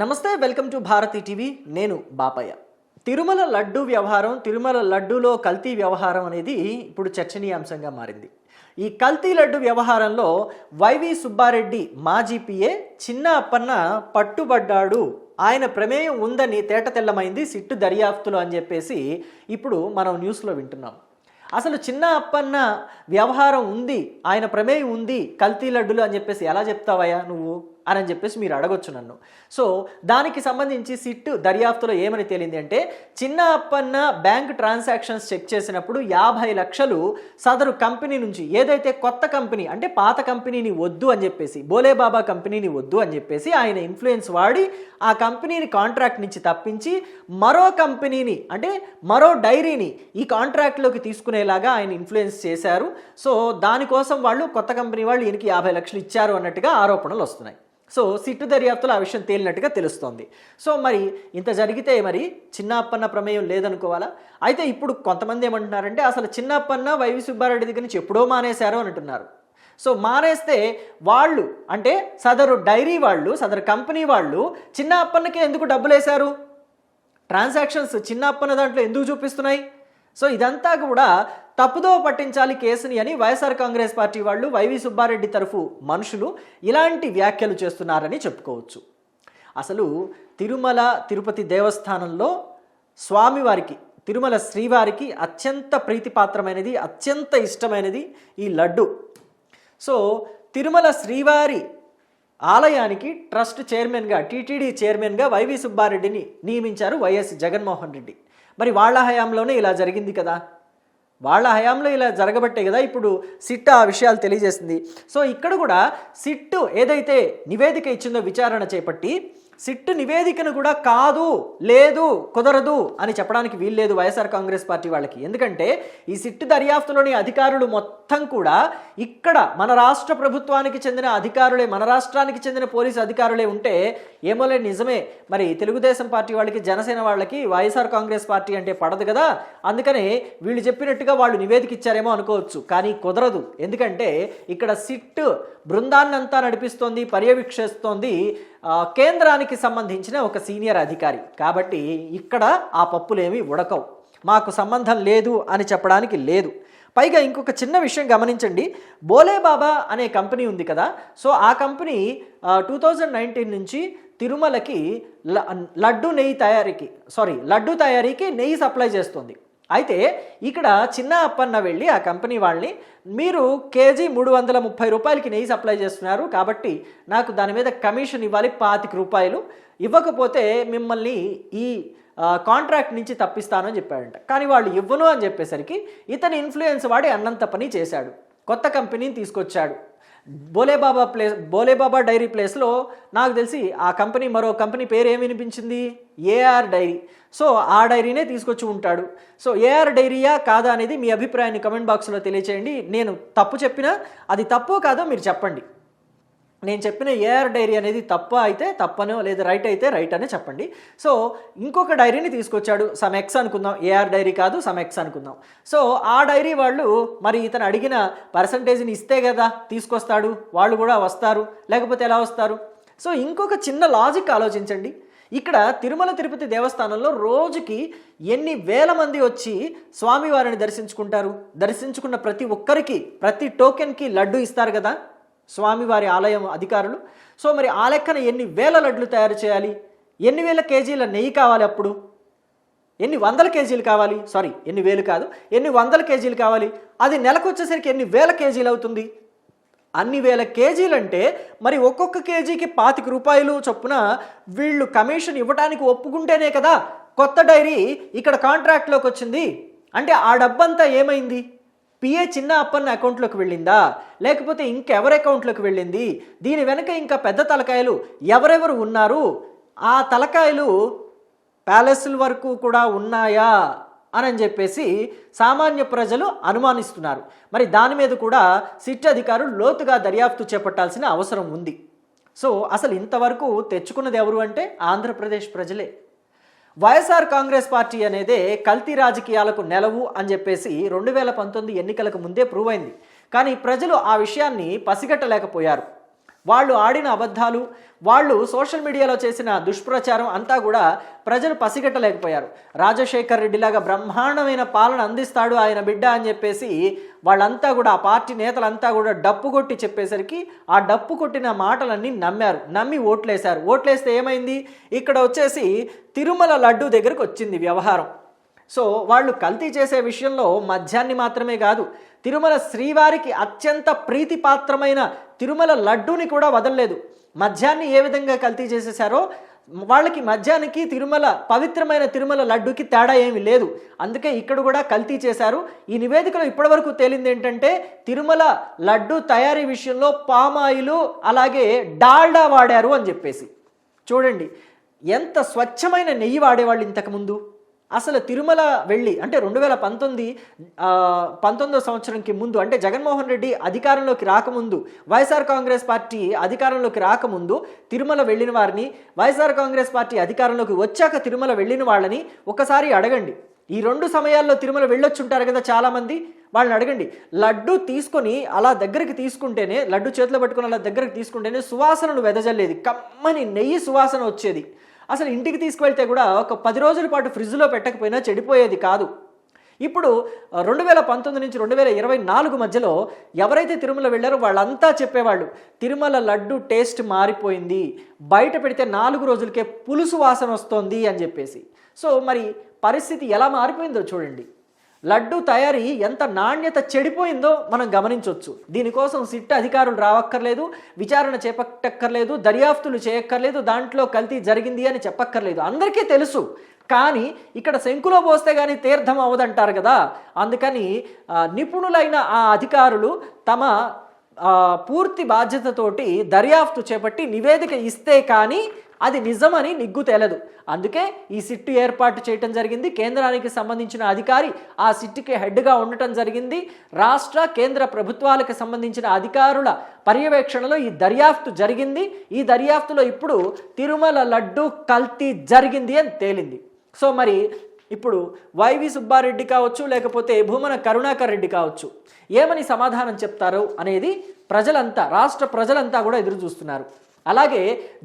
నమస్తే welcome to Bharati TV. నేను బాపయ్య. తిరుమల లడ్డు వ్యవహారం తిరుమల లడ్డూలో కల్తీ వ్యవహారం అనేది ఇప్పుడు చర్చనీయాంశంగా మారింది. ఈ కల్తీ లడ్డు వ్యవహారంలో వైవి సుబ్బారెడ్డి మాజీ పిఏ చిన్న అప్పన్న పట్టుబడ్డాడు. ఆయన ప్రమేయం ఉందని తేట తెల్లమైంది సిట్టు దర్యాప్తులు అని చెప్పేసి ఇప్పుడు మనం న్యూస్లో వింటున్నాం. అసలు చిన్న అప్పన్న వ్యవహారం ఉంది ఆయన ప్రమేయం ఉంది కల్తీ లడ్డులు అని చెప్పేసి ఎలా చెప్తావయ్యా నువ్వు? అని చెప్పేసి మీరు అడగొచ్చు నన్ను. సో దానికి సంబంధించి సిట్ దర్యాప్తులో ఏమని తేలింది అంటే చిన్న అప్పన్న బ్యాంక్ ట్రాన్సాక్షన్స్ చెక్ చేసినప్పుడు యాభై లక్షలు సదరు కంపెనీ నుంచి ఏదైతే కొత్త కంపెనీ అంటే పాత కంపెనీని వద్దు అని చెప్పేసి బోలేబాబా కంపెనీని వద్దు అని చెప్పేసి ఆయన ఇన్ఫ్లుయెన్స్ వాడి ఆ కంపెనీని కాంట్రాక్ట్ నుంచి తప్పించి మరో కంపెనీని అంటే మరో డైరీని ఈ కాంట్రాక్ట్లోకి తీసుకునేలాగా ఆయన ఇన్ఫ్లుయెన్స్ చేశారు. సో దానికోసం వాళ్ళు కొత్త కంపెనీ వాళ్ళు ఈయనకి యాభై లక్షలు ఇచ్చారు అన్నట్టుగా ఆరోపణలు వస్తున్నాయి. సో సిట్టు దర్యాప్తులో ఆ విషయం తేలినట్టుగా తెలుస్తోంది. సో మరి ఇంత జరిగితే మరి చిన్నప్పన్న ప్రమేయం లేదనుకోవాలా? అయితే ఇప్పుడు కొంతమంది ఏమంటున్నారంటే అసలు చిన్నప్పన్న వైవి సుబ్బారెడ్డి దగ్గర నుంచి ఎప్పుడో మానేశారు అని అంటున్నారు. సో మానేస్తే వాళ్ళు అంటే సదరు డైరీ వాళ్ళు సదరు కంపెనీ వాళ్ళు చిన్న అప్పన్నకే ఎందుకు డబ్బులు వేశారు ట్రాన్సాక్షన్స్ చిన్న అప్పన్న దాంట్లో ఎందుకు చూపిస్తున్నాయి? సో ఇదంతా కూడా తప్పుదో పట్టించాలి కేసుని అని వైఎస్ఆర్ కాంగ్రెస్ పార్టీ వాళ్ళు వైవి సుబ్బారెడ్డి తరఫు మనుషులు ఇలాంటి వ్యాఖ్యలు చేస్తున్నారని చెప్పుకోవచ్చు. అసలు తిరుమల తిరుపతి దేవస్థానంలో స్వామివారికి తిరుమల శ్రీవారికి అత్యంత ప్రీతిపాత్రమైనది అత్యంత ఇష్టమైనది ఈ లడ్డు. సో తిరుమల శ్రీవారి ఆలయానికి ట్రస్ట్ చైర్మన్గా టీటీడీ చైర్మన్గా వైవి సుబ్బారెడ్డిని నియమించారు వైఎస్ జగన్మోహన్ రెడ్డి. మరి వాళ్ళ హయాంలోనే ఇలా జరిగింది కదా? వాళ్ళ హయాంలో ఇలా జరగబట్టే కదా ఇప్పుడు సిట్ ఆ విషయాలు తెలియజేసింది. సో ఇక్కడ కూడా సిట్టు ఏదైతే నివేదిక ఇచ్చిందో విచారణ చేపట్టి సిట్టు నివేదికను కూడా కాదు లేదు కుదరదు అని చెప్పడానికి వీల్లేదు వైఎస్ఆర్ కాంగ్రెస్ పార్టీ వాళ్ళకి. ఎందుకంటే ఈ సిట్టు దర్యాప్తులోని అధికారులు మొత్తం కూడా ఇక్కడ మన రాష్ట్ర ప్రభుత్వానికి చెందిన అధికారులే మన రాష్ట్రానికి చెందిన పోలీసు అధికారులే ఉంటే ఏమోలే నిజమే. మరి తెలుగుదేశం పార్టీ వాళ్ళకి జనసేన వాళ్ళకి వైఎస్ఆర్ కాంగ్రెస్ పార్టీ అంటే పడదు కదా? అందుకనే వీళ్ళు చెప్పినట్టుగా వాళ్ళు నివేదిక ఇచ్చారేమో అనుకోవచ్చు కానీ కుదరదు. ఎందుకంటే ఇక్కడ సిట్ బృందాన్నంతా నడిపిస్తోంది పర్యవేక్షిస్తోంది కేంద్రానికి సంబంధించిన ఒక సీనియర్ అధికారి. కాబట్టి ఇక్కడ ఆ పప్పులేమి ఉడకవు. మాకు సంబంధం లేదు అని చెప్పడానికి లేదు. పైగా ఇంకొక చిన్న విషయం గమనించండి. బోలే బాబా అనే కంపెనీ ఉంది కదా. సో ఆ కంపెనీ టూ థౌజండ్ నైన్టీన్ నుంచి తిరుమలకి ల- లడ్డు నెయ్యి తయారీకి సారీ లడ్డు తయారీకి నెయ్యి సప్లై చేస్తుంది. అయితే ఇక్కడ చిన్న అప్పన్న వెళ్ళి ఆ కంపెనీ వాళ్ళని మీరు కేజీ మూడు వందల ముప్పై రూపాయలకి నెయ్యి సప్లై చేస్తున్నారు కాబట్టి నాకు దాని మీద కమిషన్ ఇవ్వాలి పాతిక రూపాయలు. ఇవ్వకపోతే మిమ్మల్ని ఈ కాంట్రాక్ట్ నుంచి తప్పిస్తాను అని చెప్పాడంట. కానీ వాళ్ళు ఇవ్వను అని చెప్పేసరికి ఇతని ఇన్ఫ్లుయెన్స్ వాడి అన్నంత పని చేశాడు. కొత్త కంపెనీని తీసుకొచ్చాడు. బోలేబాబా ప్లేస్ బోలేబాబా డైరీ ప్లేస్లో నాకు తెలిసి ఆ కంపెనీ మరో కంపెనీ పేరు ఏమి వినిపించింది? AR dairy. సో ఆ డైరీనే తీసుకొచ్చి ఉంటాడు. సో ఏఆర్ డైరీయా కాదా అనేది మీ అభిప్రాయాన్ని కమెంట్ బాక్స్లో తెలియచేయండి. నేను తప్పు చెప్పినా అది తప్పో కాదో మీరు చెప్పండి. నేను చెప్పిన ఏఆర్ డైరీ అనేది తప్ప అయితే తప్పనో లేదా రైట్ అయితే రైట్ అనే చెప్పండి. సో ఇంకొక డైరీని తీసుకొచ్చాడు సమ్ ఎక్స్ అనుకుందాం. ఏఆర్ డైరీ కాదు సమ్ ఎక్స్ అనుకుందాం. సో ఆ డైరీ వాళ్ళు మరి ఇతను అడిగిన పర్సంటేజ్ని ఇస్తే కదా తీసుకొస్తాడు వాళ్ళు కూడా వస్తారు లేకపోతే ఎలా వస్తారు? సో ఇంకొక చిన్న లాజిక్ ఆలోచించండి. ఇక్కడ తిరుమల తిరుపతి దేవస్థానంలో రోజుకి ఎన్ని వేల మంది వచ్చి స్వామివారిని దర్శించుకుంటారు? దర్శించుకున్న ప్రతి ఒక్కరికి ప్రతి టోకెన్కి లడ్డు ఇస్తారు కదా? స్వామివారి ఆలయం అధికారులు. సో మరి ఆ లెక్కన ఎన్ని వేల లడ్లు తయారు చేయాలి? ఎన్ని వేల కేజీల నెయ్యి కావాలి అప్పుడు? ఎన్ని వందల కేజీలు కావాలి? సారీ ఎన్ని వేలు కాదు. ఎన్ని వందల కేజీలు కావాలి? అది నెలకు వచ్చేసరికి ఎన్ని వేల కేజీలు అవుతుంది? అన్ని వేల కేజీలు అంటే మరి ఒక్కొక్క కేజీకి పాతిక రూపాయలు చొప్పున వీళ్ళు కమిషన్ ఇవ్వడానికి ఒప్పుకుంటేనే కదా కొత్త డైరీ ఇక్కడ కాంట్రాక్ట్లోకి వచ్చింది. అంటే ఆ డబ్బంతా ఏమైంది? పిఏ చిన్న అప్పన్న అకౌంట్లోకి వెళ్ళిందా? లేకపోతే ఇంకెవరి అకౌంట్లోకి వెళ్ళింది? దీని వెనక ఇంకా పెద్ద తలకాయలు ఎవరెవరు ఉన్నారు? ఆ తలకాయలు ప్యాలెస్ల వరకు కూడా ఉన్నాయా? అని చెప్పేసి సామాన్య ప్రజలు అనుమానిస్తున్నారు. మరి దాని మీద కూడా సిట్ అధికారులు లోతుగా దర్యాప్తు చేపట్టాల్సిన అవసరం ఉంది. సో అసలు ఇంతవరకు తెచ్చుకున్నది ఎవరు అంటే ఆంధ్రప్రదేశ్ ప్రజలే. వైఎస్ఆర్ కాంగ్రెస్ పార్టీ అనేదే కల్తీ రాజకీయాలకు నెలవు అని చెప్పేసి రెండు వేల పంతొమ్మిది ఎన్నికలకు ముందే ప్రూవ్ అయింది. కానీ ప్రజలు ఆ విషయాన్ని పసిగట్టలేకపోయారు. వాళ్ళు ఆడిన అబద్ధాలు వాళ్ళు సోషల్ మీడియాలో చేసిన దుష్ప్రచారం అంతా కూడా ప్రజలు పసిగట్టలేకపోయారు. రాజశేఖర్ రెడ్డిలాగా బ్రహ్మాండమైన పాలన అందిస్తాడు ఆయన బిడ్డ అని చెప్పేసి వాళ్ళంతా కూడా ఆ పార్టీ నేతలంతా కూడా డప్పు కొట్టి చెప్పేసరికి ఆ డప్పు కొట్టిన మాటలన్నీ నమ్మారు. నమ్మి ఓట్లేశారు. ఓట్లేస్తే ఏమైంది? ఇక్కడ వచ్చేసి తిరుమల లడ్డు దగ్గరకు వచ్చింది వ్యవహారం. సో వాళ్ళు కల్తీ చేసే విషయంలో మద్యాన్ని మాత్రమే కాదు తిరుమల శ్రీవారికి అత్యంత ప్రీతిపాత్రమైన తిరుమల లడ్డూని కూడా వదలలేదు. మద్యాన్ని ఏ విధంగా కల్తీ చేసేసారో వాళ్ళకి మద్యానికి తిరుమల పవిత్రమైన తిరుమల లడ్డుకి తేడా ఏమీ లేదు. అందుకే ఇక్కడ కూడా కల్తీ చేశారు. ఈ నివేదికలో ఇప్పటివరకు తేలింది ఏంటంటే తిరుమల లడ్డు తయారీ విషయంలో పామాయిలు అలాగే డాల్డా వాడారు అని చెప్పేసి. చూడండి ఎంత స్వచ్ఛమైన నెయ్యి వాడేవాళ్ళు ఇంతకుముందు అసలు తిరుమల వెళ్ళి అంటే రెండు వేల పంతొమ్మిది పంతొమ్మిదో సంవత్సరంకి ముందు అంటే జగన్మోహన్ రెడ్డి అధికారంలోకి రాకముందు వైఎస్ఆర్ కాంగ్రెస్ పార్టీ అధికారంలోకి రాకముందు తిరుమల వెళ్ళిన వారిని వైఎస్ఆర్ కాంగ్రెస్ పార్టీ అధికారంలోకి వచ్చాక తిరుమల వెళ్ళిన వాళ్ళని ఒకసారి అడగండి. ఈ రెండు సమయాల్లో తిరుమల వెళ్ళొచ్చుంటారు కదా చాలామంది వాళ్ళని అడగండి. లడ్డు తీసుకొని అలా దగ్గరికి తీసుకుంటేనే లడ్డు చేతిలో పట్టుకుని అలా దగ్గరికి తీసుకుంటేనే సువాసనను వెదజల్లేది. కమ్మని నెయ్యి సువాసన వచ్చేది. అసలు ఇంటికి తీసుకువెళ్తే కూడా ఒక పది రోజుల పాటు ఫ్రిడ్జ్లో పెట్టకపోయినా చెడిపోయేది కాదు. ఇప్పుడు రెండు వేల పంతొమ్మిది నుంచి రెండు వేల ఇరవై నాలుగు మధ్యలో ఎవరైతే తిరుమల వెళ్ళారో వాళ్ళంతా చెప్పేవాళ్ళు తిరుమల లడ్డు టేస్ట్ మారిపోయింది బయట పెడితే నాలుగు రోజులకే పులుసు వాసన వస్తోంది అని చెప్పేసి. సో మరి పరిస్థితి ఎలా మారిపోయిందో చూడండి. లడ్డు తయారీ ఎంత నాణ్యత చెడిపోయిందో మనం గమనించవచ్చు దీనికోసం సిట్ అధికారులు రావక్కర్లేదు విచారణ చేపట్టక్కర్లేదు దర్యాప్తులు చేయక్కర్లేదు దాంట్లో కల్తీ జరిగింది అని చెప్పక్కర్లేదు. అందరికీ తెలుసు. కానీ ఇక్కడ శంకులో పోస్తే కానీ తీర్థం అవ్వదంటారు కదా. అందుకని నిపుణులైన ఆ అధికారులు తమ పూర్తి బాధ్యతతోటి దర్యాప్తు చేపట్టి నివేదిక ఇస్తే కానీ అది నిజమని నిగ్గు తేలదు. అందుకే ఈ సిట్టు ఏర్పాటు చేయటం జరిగింది. కేంద్రానికి సంబంధించిన అధికారి ఆ సిట్టుకి హెడ్గా ఉండటం జరిగింది. రాష్ట్ర కేంద్ర ప్రభుత్వాలకు సంబంధించిన అధికారుల పర్యవేక్షణలో ఈ దర్యాప్తు జరిగింది. ఈ దర్యాప్తులో ఇప్పుడు తిరుమల లడ్డు కల్తీ జరిగింది అని తేలింది. సో మరి ఇప్పుడు వైవి సుబ్బారెడ్డి కావచ్చు లేకపోతే భూమన కరుణాకర్ రెడ్డి కావచ్చు ఏమని సమాధానం చెప్తారు అనేది ప్రజలంతా రాష్ట్ర ప్రజలంతా కూడా ఎదురు చూస్తున్నారు అలాగే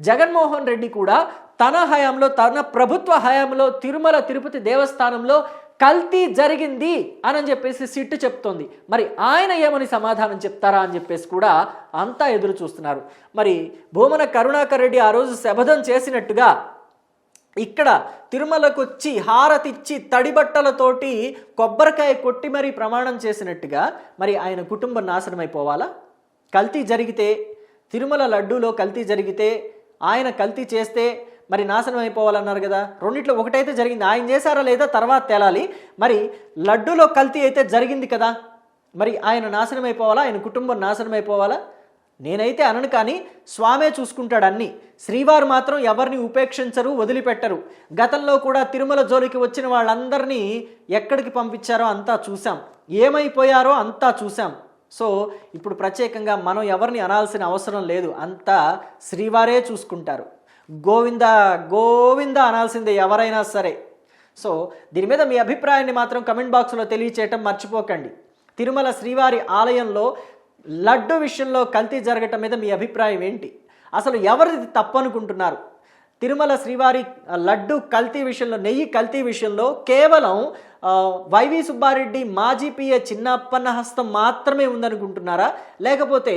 జగన్మోహన్ రెడ్డి కూడా తన హయాంలో తన ప్రభుత్వ హయాంలో తిరుమల తిరుపతి దేవస్థానంలో కల్తీ జరిగింది అని చెప్పేసి సిట్టు చెప్తోంది. మరి ఆయన ఏమని సమాధానం చెప్తారా అని చెప్పేసి కూడా అంతా ఎదురు చూస్తున్నారు. మరి భూమన కరుణాకర్ రెడ్డి ఆ రోజు శబదం చేసినట్టుగా ఇక్కడ తిరుమలకు వచ్చి హారతిచ్చి తడిబట్టలతోటి కొబ్బరికాయ కొట్టి మరీ ప్రమాణం చేసినట్టుగా మరి ఆయన కుటుంబం నాశనం అయిపోవాలా కల్తీ జరిగితే తిరుమల లడ్డూలో కల్తీ జరిగితే ఆయన కల్తీ చేస్తే మరి నాశనం అయిపోవాలన్నారు కదా. రెండిట్లో ఒకటైతే జరిగింది. ఆయన చేశారా లేదా తర్వాత తేలాలి. మరి లడ్డూలో కల్తీ అయితే జరిగింది కదా. మరి ఆయన నాశనం అయిపోవాలా? ఆయన కుటుంబం నాశనం అయిపోవాలా? నేనైతే అనను కానీ స్వామే చూసుకుంటాడు అన్ని. శ్రీవారు మాత్రం ఎవరిని ఉపేక్షించరు వదిలిపెట్టరు. గతంలో కూడా తిరుమల జోలికి వచ్చిన వాళ్ళందరినీ ఎక్కడికి పంపించారో అంతా చూసాం ఏమైపోయారో అంతా చూసాం సో ఇప్పుడు ప్రత్యేకంగా మనం ఎవరిని అనాల్సిన అవసరం లేదు. అంతా శ్రీవారే చూసుకుంటారు. గోవింద గోవింద అనాల్సిందే ఎవరైనా సరే. సో దీని మీద మీ అభిప్రాయాన్ని మాత్రం కమెంట్ బాక్స్లో తెలియచేయటం మర్చిపోకండి. తిరుమల శ్రీవారి ఆలయంలో లడ్డు విషయంలో కల్తీ జరగటం మీద మీ అభిప్రాయం ఏంటి? అసలు ఎవరిది తప్పనుకుంటున్నారు? తిరుమల శ్రీవారి లడ్డు కల్తీ విషయంలో నెయ్యి కల్తీ విషయంలో కేవలం వైవి సుబ్బారెడ్డి మాజీ పిఏ చిన్న అప్పన్న హస్తం మాత్రమే ఉందనుకుంటున్నారా? లేకపోతే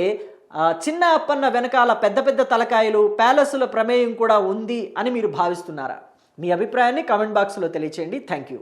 చిన్న అప్పన్న వెనకాల పెద్ద పెద్ద తలకాయలు ప్యాలెస్ల ప్రమేయం కూడా ఉంది అని మీరు భావిస్తున్నారా? మీ అభిప్రాయాన్ని కామెంట్ బాక్స్లో తెలియచేయండి. Thank you.